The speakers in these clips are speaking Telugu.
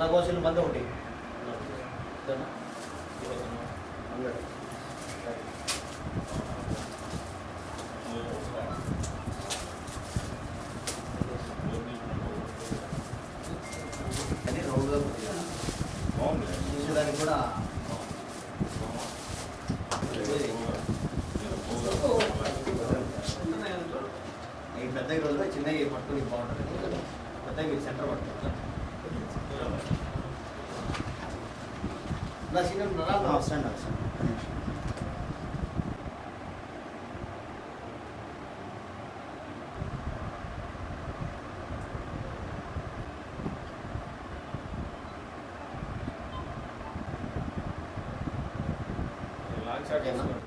నాకు వచ్చిన మంది ఒకటి. కానీ రౌండ్గా చూసేదానికి కూడా నా చిన్న నరాలు వస్తాండి వస్తాండి లాంగ్ షాట్ వేసుకోండి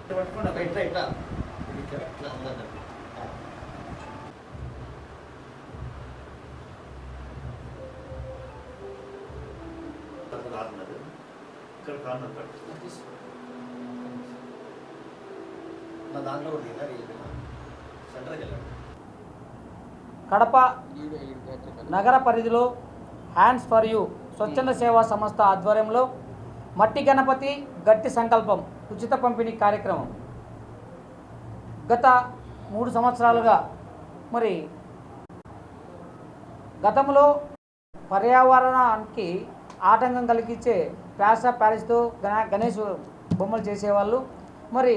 ఇట్లా పట్టుకోండి అక్కడ ఇట్లా ఇట్లా ఇట్లా ఇక్కడ కార్నర్ కట్టు నా దాంట్లో కూడా దిగారు సెంటర్కి వెళ్ళండి. కడప నగర పరిధిలో హ్యాండ్స్ ఫర్ యూ స్వచ్ఛంద సేవా సంస్థ ఆధ్వర్యంలో మట్టి గణపతి గట్టి సంకల్పం ఉచిత పంపిణీ కార్యక్రమం. గత మూడు సంవత్సరాలుగా మరి గతంలో పర్యావరణానికి ఆటంకం కలిగించే ప్లాస్టా ప్యారిస్తో గణ గణేష్ బొమ్మలు చేసేవాళ్ళు. మరి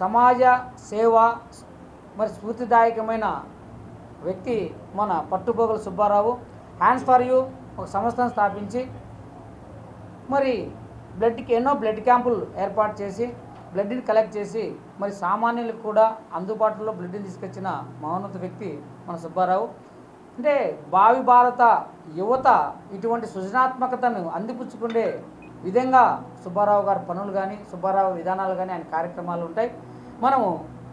సమాజ సేవ మరి స్ఫూర్తిదాయకమైన వ్యక్తి మన పట్టుపోగల సుబ్బారావు. హ్యాండ్స్ ఫర్ యూ ఒక సంస్థను స్థాపించి మరి బ్లడ్కి ఎన్నో బ్లడ్ క్యాంపులు ఏర్పాటు చేసి బ్లడ్ని కలెక్ట్ చేసి మరి సామాన్యులకు కూడా అందుబాటులో బ్లడ్ని తీసుకొచ్చిన మహోన్నత వ్యక్తి మన సుబ్బారావు. అంటే భావి భారత యువత ఇటువంటి సృజనాత్మకతను అందిపుచ్చుకునే విధంగా సుబ్బారావు గారి పనులు కానీ సుబ్బారావు విధానాలు కానీ ఆయన కార్యక్రమాలు ఉంటాయి. మనము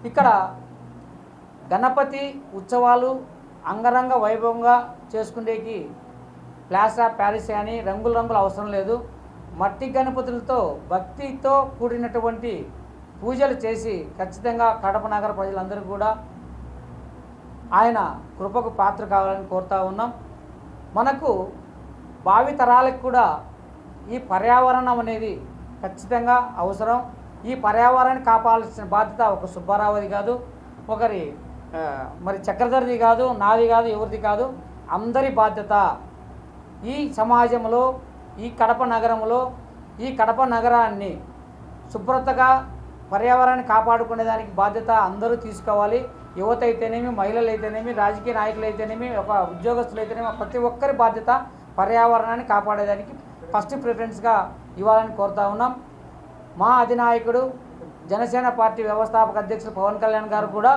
ఇక్కడ గణపతి ఉత్సవాలు అంగరంగ వైభవంగా చేసుకునేకి ప్లాస్టా ప్యారిస్ అని రంగుల రంగులు అవసరం లేదు. మట్టి గణపతులతో భక్తితో కూడినటువంటి పూజలు చేసి ఖచ్చితంగా కడప నగర ప్రజలందరూ కూడా ఆయన కృపకు పాత్ర కావాలని కోరుతా ఉన్నాం. మనకు భావి తరాలకు కూడా ఈ పర్యావరణం అనేది ఖచ్చితంగా అవసరం. ఈ పర్యావరణాన్ని కాపాడాల్సిన బాధ్యత ఒక సుబ్బారావుది కాదు ఒకరి మరి చక్రధరిది కాదు నాది కాదు ఎవరిది కాదు అందరి బాధ్యత ఈ సమాజంలో ఈ కడప నగరంలో ఈ కడప నగరాన్ని శుభ్రతగా పర్యావరణాన్ని కాపాడుకునే దానికి బాధ్యత అందరూ తీసుకోవాలి. యువత అయితేనేమి మహిళలు అయితేనేమి రాజకీయ నాయకులు అయితేనేమి ఒక ఉద్యోగస్తులు అయితేనేమి ప్రతి ఒక్కరి బాధ్యత పర్యావరణాన్ని కాపాడేదానికి ఫస్ట్ ప్రిఫరెన్స్గా ఇవ్వాలని కోరుతా ఉన్నాం. మా అధినాయకుడు జనసేన పార్టీ వ్యవస్థాపక అధ్యక్షుడు పవన్ కళ్యాణ్ గారు కూడా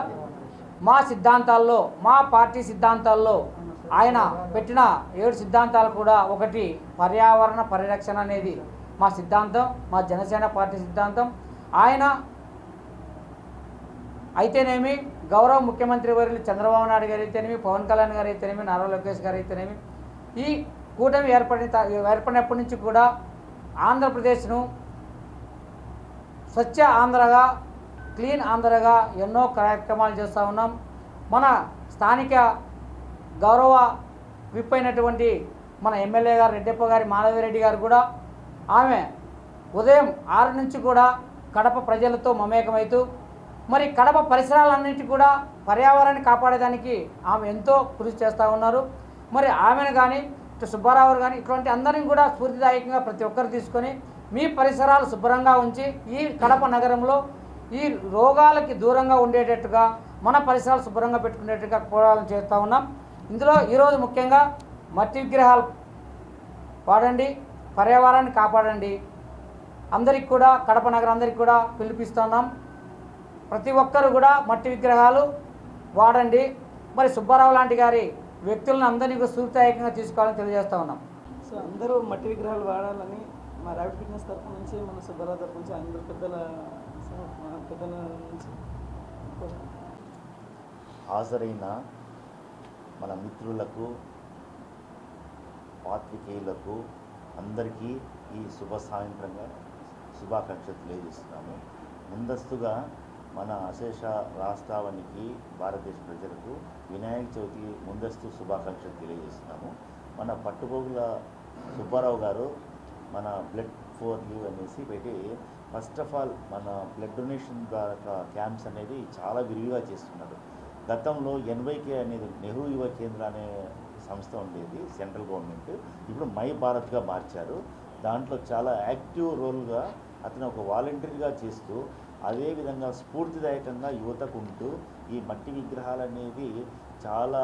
మా సిద్ధాంతాల్లో మా పార్టీ సిద్ధాంతాల్లో ఆయన పెట్టిన ఏడు సిద్ధాంతాలు కూడా ఒకటి పర్యావరణ పరిరక్షణ అనేది మా సిద్ధాంతం మా జనసేన పార్టీ సిద్ధాంతం. ఆయన అయితేనేమి గౌరవ ముఖ్యమంత్రి వర్యులు చంద్రబాబు నాయుడు గారు అయితేనేమి పవన్ కళ్యాణ్ గారు అయితేనేమి నారా లోకేష్ గారు అయితేనేమి ఈ కూటమి ఏర్పడిన ఏర్పడినప్పటి నుంచి కూడా ఆంధ్రప్రదేశ్ను స్వచ్ఛ ఆంధ్రగా క్లీన్ ఆంధ్రగా ఎన్నో కార్యక్రమాలు చేస్తూ ఉన్నాం. మన స్థానిక గౌరవ విప్ అయినటువంటి మన ఎమ్మెల్యే గారు రెడ్డప్ప గారి మాధవిరెడ్డి గారు కూడా ఆమె ఉదయం ఆరు నుంచి కూడా కడప ప్రజలతో మమేకమవుతూ మరి కడప పరిసరాలన్నింటి కూడా పర్యావరణాన్ని కాపాడేదానికి ఆమె ఎంతో కృషి చేస్తూ ఉన్నారు. మరి ఆమెను కానీ ఇటు సుబ్బారావు కానీ ఇటువంటి అందరిని కూడా స్ఫూర్తిదాయకంగా ప్రతి ఒక్కరు తీసుకొని మీ పరిసరాలు శుభ్రంగా ఉంచి ఈ కడప నగరంలో ఈ రోగాలకి దూరంగా ఉండేటట్టుగా మన పరిసరాలు శుభ్రంగా పెట్టుకునేట్టుగా పోరాటం చేస్తూ ఉన్నాం. ఇందులో ఈరోజు ముఖ్యంగా మట్టి విగ్రహాలు వాడండి పర్యావరణాన్ని కాపాడండి. అందరికి కూడా కడప నగరం అందరికి కూడా పిలిపిస్తున్నాం ప్రతి ఒక్కరు కూడా మట్టి విగ్రహాలు వాడండి మరి సుబ్బారావు లాంటి గారి వ్యక్తులను అందరినీ కూడా స్ఫూర్తిదాయకంగా తీసుకోవాలని తెలియజేస్తా ఉన్నాం సో అందరూ మట్టి విగ్రహాలు వాడాలని మా ర్యాపిడ్ ఫిట్నెస్ తరఫు నుంచి మన సుబ్బారావు తరఫు నుంచి అందరూ పెద్దల పెద్దల నుంచి. హాజరైన మన మిత్రులకు పాత్రికేయులకు అందరికీ ఈ శుభ సాయంత్రంగా శుభాకాంక్షలు తెలియజేస్తున్నాము ముందస్తుగా మన అశేష రాష్ట్రానికి భారతదేశ ప్రజలకు వినాయక చవితి ముందస్తు శుభాకాంక్షలు తెలియజేస్తున్నాము. మన పట్టుకోగుల సుబ్బారావు గారు మన బ్లడ్ ఫోర్ యూ అనేసి పెట్టి ఫస్ట్ ఆఫ్ ఆల్ మన బ్లడ్ డొనేషన్ ద్వారా క్యాంప్స్ అనేది చాలా విరివిగా చేస్తున్నారు. గతంలో ఎన్వైకే అనేది నెహ్రూ యువ కేంద్ర అనే సంస్థ ఉండేది సెంట్రల్ గవర్నమెంట్. ఇప్పుడు మై భారత్గా మార్చారు. దాంట్లో చాలా యాక్టివ్ రోల్గా అతను ఒక వాలంటీర్గా చేస్తూ అదేవిధంగా స్ఫూర్తిదాయకంగా యువతకు ఉంటూ ఈ మట్టి విగ్రహాలు అనేది చాలా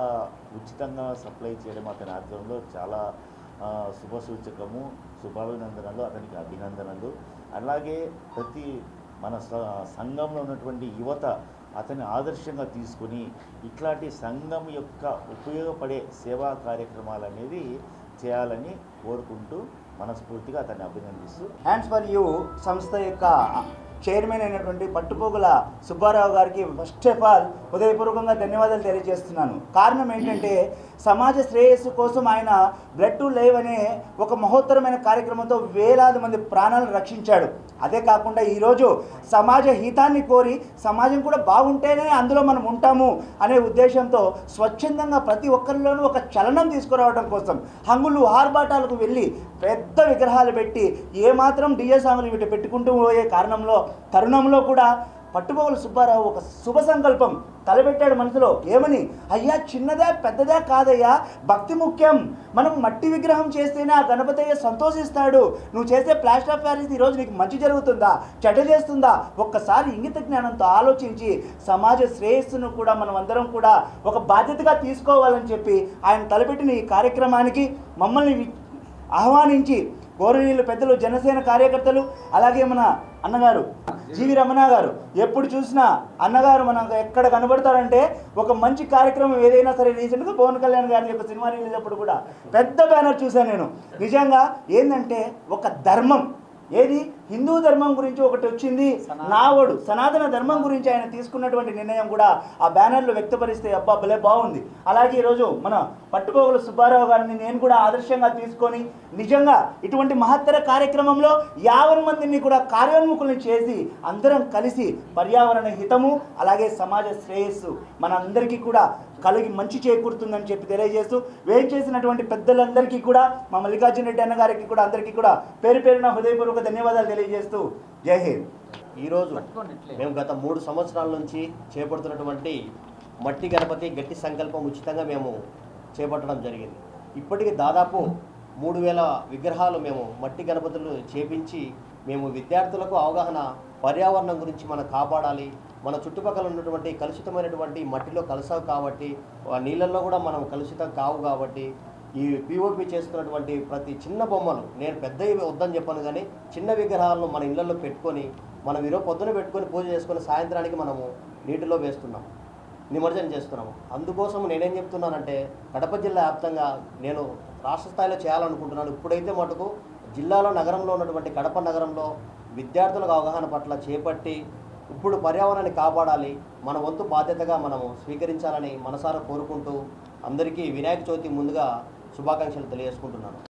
ఉచితంగా సప్లై చేయడం అతని ఆధ్వర్యంలో చాలా శుభసూచకము శుభాభినందనలు అతనికి అభినందనలు. అలాగే ప్రతి మన స- సంఘంలో ఉన్నటువంటి యువత అతని ఆదర్శంగా తీసుకొని ఇట్లాంటి సంఘం యొక్క ఉపయోగపడే సేవా కార్యక్రమాలు అనేది చేయాలని కోరుకుంటూ మనస్ఫూర్తిగా అతన్ని అభినందిస్తూ హ్యాండ్స్ ఫర్ యూ సంస్థ యొక్క చైర్మన్ అయినటువంటి పట్టుపోగుల సుబ్బారావు గారికి ఫస్ట్ ఆఫ్ ఆల్ హృదయపూర్వకంగా ధన్యవాదాలు తెలియజేస్తున్నాను. కారణం ఏంటంటే సమాజ శ్రేయస్సు కోసం ఆయన బ్లడ్ టు లైవ్ అనే ఒక మహోత్తరమైన కార్యక్రమంతో వేలాది మంది ప్రాణాలను రక్షించాడు. అదే కాకుండా ఈరోజు సమాజ హితాన్ని కోరి సమాజం కూడా బాగుంటేనే అందులో మనం ఉంటాము అనే ఉద్దేశంతో స్వచ్ఛందంగా ప్రతి ఒక్కరిలోనూ ఒక చలనం తీసుకురావడం కోసం హంగులు ఆర్భాటాలకు వెళ్ళి పెద్ద విగ్రహాలు పెట్టి ఏమాత్రం డిజే సాంగ్లు వీటి పెట్టుకుంటూ పోయే కారణంలో తరుణంలో కూడా పట్టుబోగుల సుబ్బారావు ఒక శుభ సంకల్పం తలపెట్టాడు మనసులో. ఏమని? అయ్యా చిన్నదే పెద్దదే కాదయ్యా? భక్తి ముఖ్యం. మనం మట్టి విగ్రహం చేస్తేనే ఆ గణపతయ్య సంతోషిస్తాడు. నువ్వు చేసే ప్లాస్టర్ ఆఫ్ ప్యారిస్ ఈరోజు నీకు మంచి జరుగుతుందా? చెడ్డ చేస్తుందా? ఒక్కసారి ఇంగిత జ్ఞానంతో ఆలోచించి సమాజ శ్రేయస్సును కూడా మనం అందరం కూడా ఒక బాధ్యతగా తీసుకోవాలని చెప్పి ఆయన తలపెట్టిన ఈ కార్యక్రమానికి మమ్మల్ని ఆహ్వానించి గౌరవనీయులు పెద్దలు జనసేన కార్యకర్తలు అలాగే మన అన్నగారు జీవి రమణ గారు. ఎప్పుడు చూసినా అన్నగారు మనకు ఎక్కడ కనబడతారంటే ఒక మంచి కార్యక్రమం ఏదైనా సరే రీసెంట్గా పవన్ కళ్యాణ్ గారి యొక్క సినిమా రిలీజ్ అప్పుడు కూడా పెద్ద బ్యానర్ చూశాను నేను. నిజంగా ఏంటంటే ఒక ధర్మం. ఏది? హిందూ ధర్మం గురించి ఒకటి వచ్చింది. నావడు సనాతన ధర్మం గురించి ఆయన తీసుకున్నటువంటి నిర్ణయం కూడా ఆ బ్యానర్లో వ్యక్తపరిస్తే అబ్బా భలే బాగుంది. అలాగే ఈరోజు మన పట్టుకోగల సుబ్బారావు గారిని నేను కూడా ఆదర్శంగా తీసుకొని నిజంగా ఇటువంటి మహత్తర కార్యక్రమంలో యావన్ మందిని కూడా కార్యోన్ముఖులను చేసి అందరం కలిసి పర్యావరణ హితము అలాగే సమాజ శ్రేయస్సు మనందరికీ కూడా కలిగి మంచి చేకూరుతుందని చెప్పి తెలియజేస్తూ వేం చేసినటువంటి పెద్దలందరికీ కూడా మా మల్లికార్జున రెడ్డి అన్న గారికి కూడా అందరికీ కూడా పేరు పేరున హృదయపూర్వక ధన్యవాదాలు తెలియజేస్తూ జై హింద్. ఈరోజు. మేము గత మూడు సంవత్సరాల నుంచి చేపడుతున్నటువంటి మట్టి గణపతి గట్టి సంకల్పం ఉచితంగా మేము చేపట్టడం జరిగింది. ఇప్పటికి దాదాపు మూడు వేల విగ్రహాలు మేము మట్టి గణపతులు చేపించి మేము విద్యార్థులకు అవగాహన పర్యావరణం గురించి మనం కాపాడాలి. మన చుట్టుపక్కల ఉన్నటువంటి కలుషితమైనటువంటి మట్టిలో కలసావు కాబట్టి నీళ్ళల్లో కూడా మనం కలుషితం కావు కాబట్టి ఈ పిఓపి చేసుకున్నటువంటి ప్రతి చిన్న బొమ్మలు నేను పెద్దవి వద్దని చెప్పాను కానీ చిన్న విగ్రహాలను మన ఇళ్ళలో పెట్టుకొని మనం ఈరోజు పొద్దున పెట్టుకొని పూజ చేసుకొని సాయంత్రానికి మనము నీటిలో వేస్తున్నాం నిమజ్జనం చేస్తున్నాము. అందుకోసం నేనేం చెప్తున్నానంటే కడప జిల్లా వ్యాప్తంగా నేను రాష్ట్ర స్థాయిలో చేయాలనుకుంటున్నాను. ఇప్పుడైతే మటుకు జిల్లాలో నగరంలో ఉన్నటువంటి కడప నగరంలో విద్యార్థులకు అవగాహన పట్ల చేపట్టి ఇప్పుడు పర్యావరణాన్ని కాపాడాలి మన వంతు బాధ్యతగా మనము స్వీకరించాలని మనసారా కోరుకుంటూ అందరికీ వినాయక చవితి ముందుగా శుభాకాంక్షలు తెలియజేసుకుంటున్నాను.